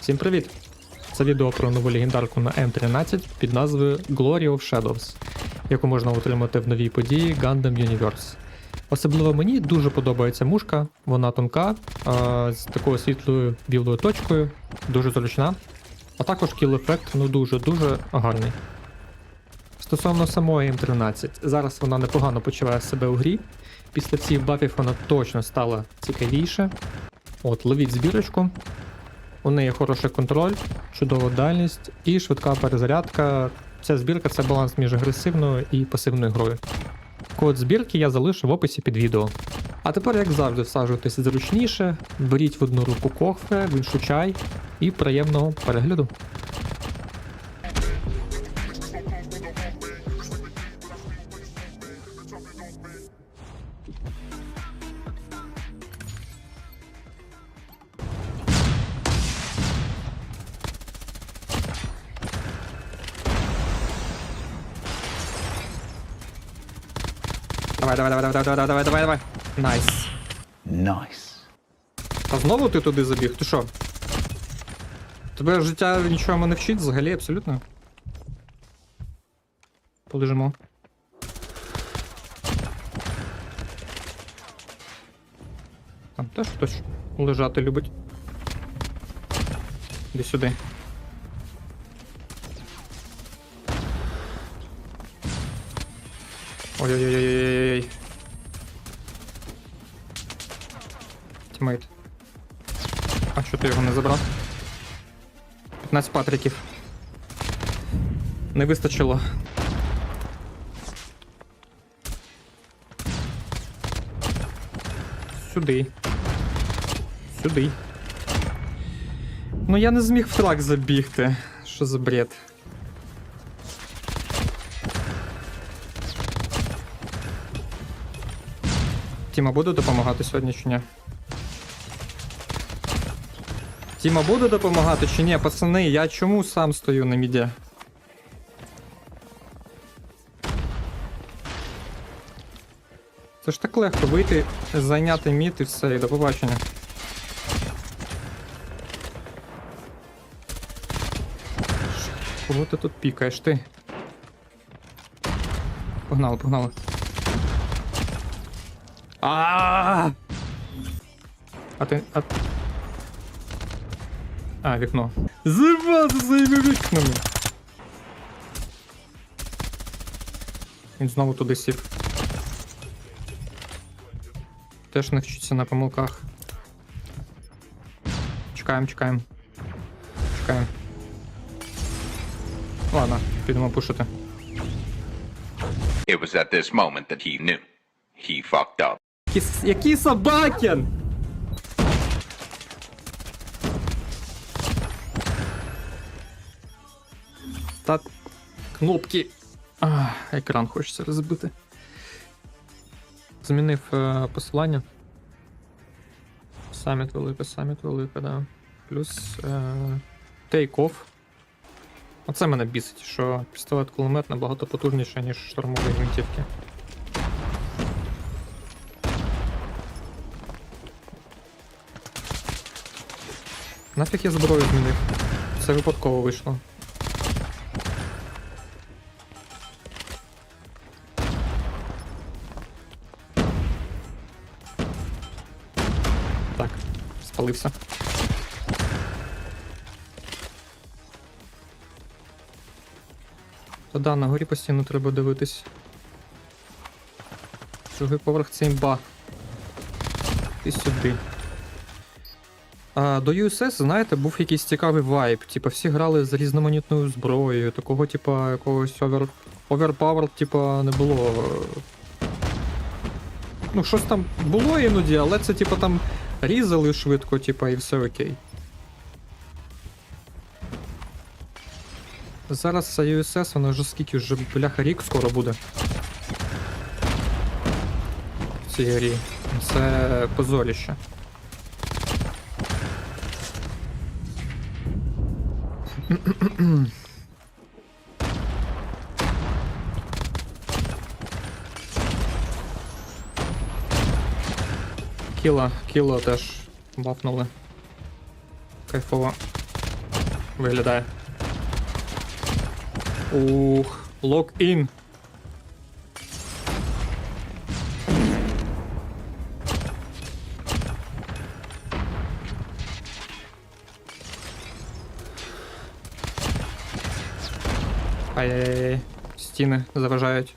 Всім привіт! Це відео про нову легендарку на М13 під назвою Glory of Shadows, яку можна отримати в новій події Gundam Universe. Особливо мені дуже подобається мушка, вона тонка, з такою світлою білою точкою, дуже зручна. А також кіл-ефект ну дуже-дуже гарний. Стосовно самої М13, зараз вона непогано почуває себе у грі. Після цих бафів вона точно стала цікавіше. От, ловіть збірочку. У неї хороший контроль, чудова дальність і швидка перезарядка. Ця збірка це баланс між агресивною і пасивною грою. Код збірки я залишу в описі під відео. А тепер, як завжди, всаджуйтесь зручніше, беріть в одну руку кофе, в іншу чай і приємного перегляду. Давай, давай, давай, давай, давай, давай, давай, давай. Найс. Nice. А знову ти туди забіг? Ти що? Тебе життя нічого не вчить взагалі абсолютно. Полежимо. Там теж хтось лежати любить. Іди сюди. Ой-ой-ой-ой-ой-ой. Тімейт. А що ти його не забрав? 15 патриків. Не вистачило. Сюди. Сюди. Ну я не зміг в трак забігти. Що за бред? Тіма буде допомагати сьогодні чи ні? Тіма буде допомагати чи ні? Пацани, я чому сам стою на міді? Це ж так легко вийти, зайняти мід і все, і до побачення. Кого ти тут пікаєш ти? Погнали, погнали. А! А ти. А... А, вікно. Зривати своїми вікнами. Він знову туди сів. Теж не вчиться на помилках. Чекаємо, чекаємо. Чекаємо. Ладно, підемо пушити. It was at this moment that he knew. He fucked up. Які собакін? Та кнопки. А, екран хочеться розбити. Змінив е, посилання. Саміт велика, саміт велика, да. Плюс е, Off. Оце мене бісить, що пістолет кулемет набагато потужніше, ніж штурмові гвинтівки. Нафіг я зброю змінив. Це випадково вийшло. Так, спалився. Та да, на горі постійно треба дивитись. Другий поверх це імба. Ти сюди. А, до USS, знаєте, був якийсь цікавий вайб. Типа всі грали з різноманітною зброєю, такого, типа, якогось овер... оверпавер, типа, не було. Ну, щось там було іноді, але це, типа, там різали швидко, типа, і все окей. Зараз USS, воно вже скільки вже бляха рік скоро буде. В цій грі. Це позоріще. Кіла, кіло теж бафнули. Кайфово. виглядає. Ух, лок-ін. Ай-яй-яй, стіни заважають.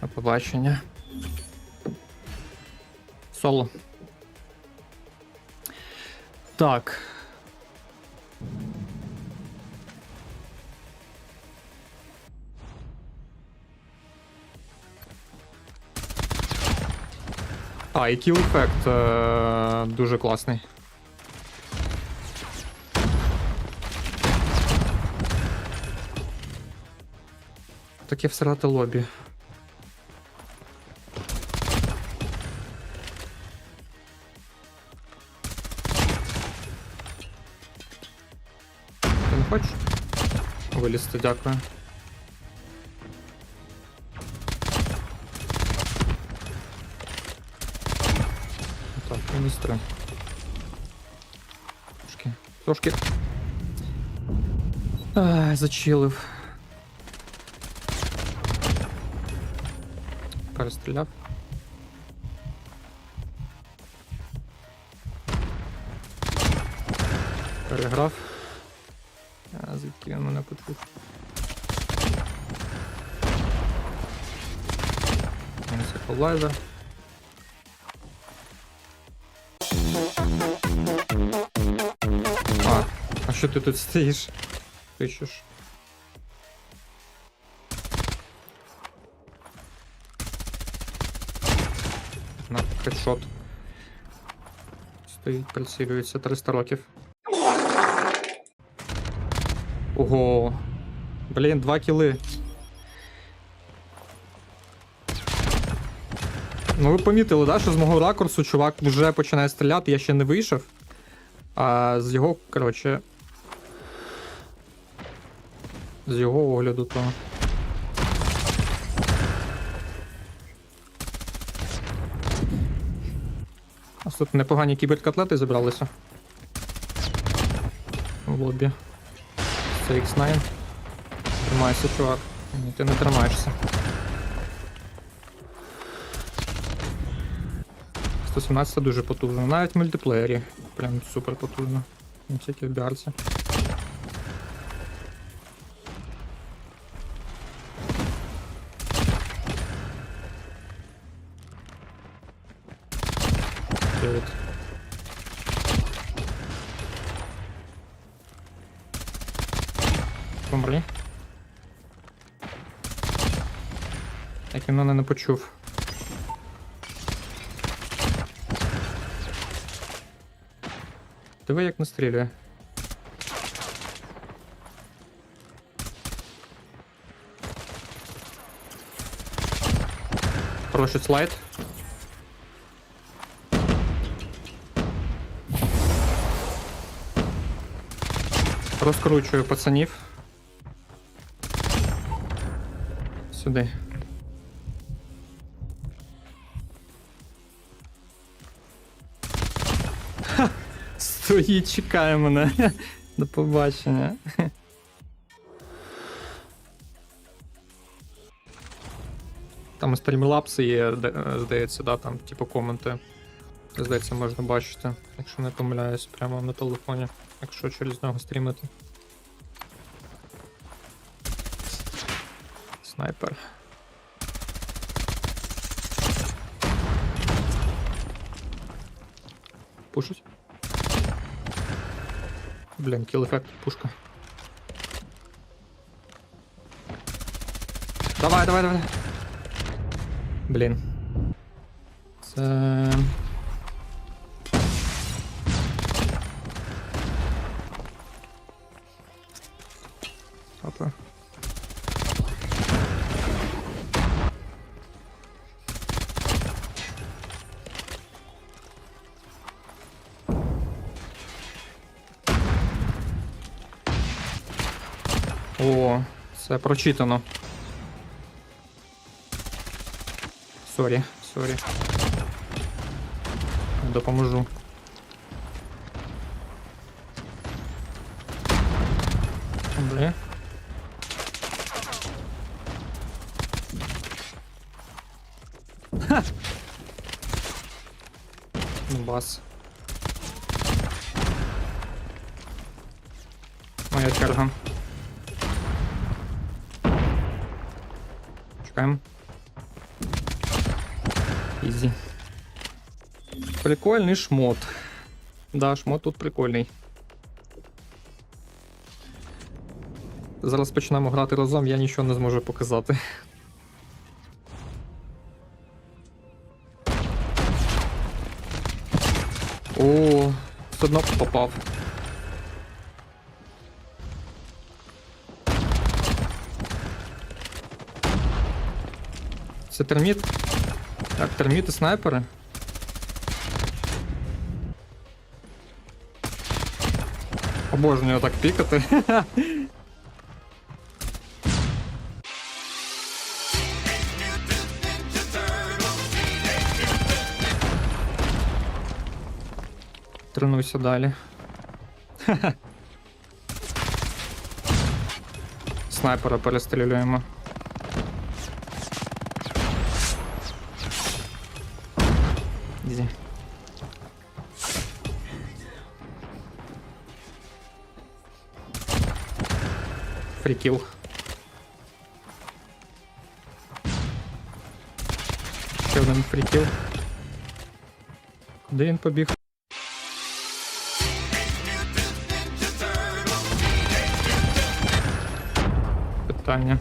До побачення. Соло. Так. А, і кіл ефект е- дуже класний. Таке всирати лобі. Ти не хочеш? Вилізти, дякую. Мінус три. Трошки. Трошки. Ай, зачилив. Перестріляв. Переграв. А, звідки він мене почув? Еквалайзер. А, що ти тут стоїш? Що? На хедшот. Стоїть, прицілюється 300 років. Ого. Блін, два кіли. Ну ви помітили, да, що з мого ракурсу чувак вже починає стріляти, я ще не вийшов. А з його, коротше. З його огляду то. Нас тут непогані кіберкотлети зібралися. В лобі. Це X9. Тримайся, чувак. Ні, ти не тримаєшся. 117 дуже потужно. Навіть в мультиплеєрі. Прям супер потужно. Не тільки в біарці. Дев'ять. Помри. Як він мене не почув. Як настрілює. Хороший слайд. Розкручую пацанів. Сюди. Стоїть, чекає мене. До побачення. Там стрімлапси є, здається, да, там, типу, коменти. Здається, можна бачити, якщо не помиляюсь, прямо на телефоні, якщо через нього стрімити. Снайпер. Пушить. Блін, кіл ефект, пушка. Давай, давай, давай. Блін. Це. О, це прочитано. Сорі, сорі. допоможу. Добре. Ха! Бас. Моя черга. Чекаємо. Ізі. Прикольний шмот. Да, шмот тут прикольний. Зараз почнемо грати разом, я нічого не зможу показати. О, все одно попав. Це терміт? Так, терміти снайпери. Обожнюю так пікати. Тренуйся далі. Снайпера перестрілюємо. Фрікіл. Ще один фрікіл. Куди він побіг? Питання.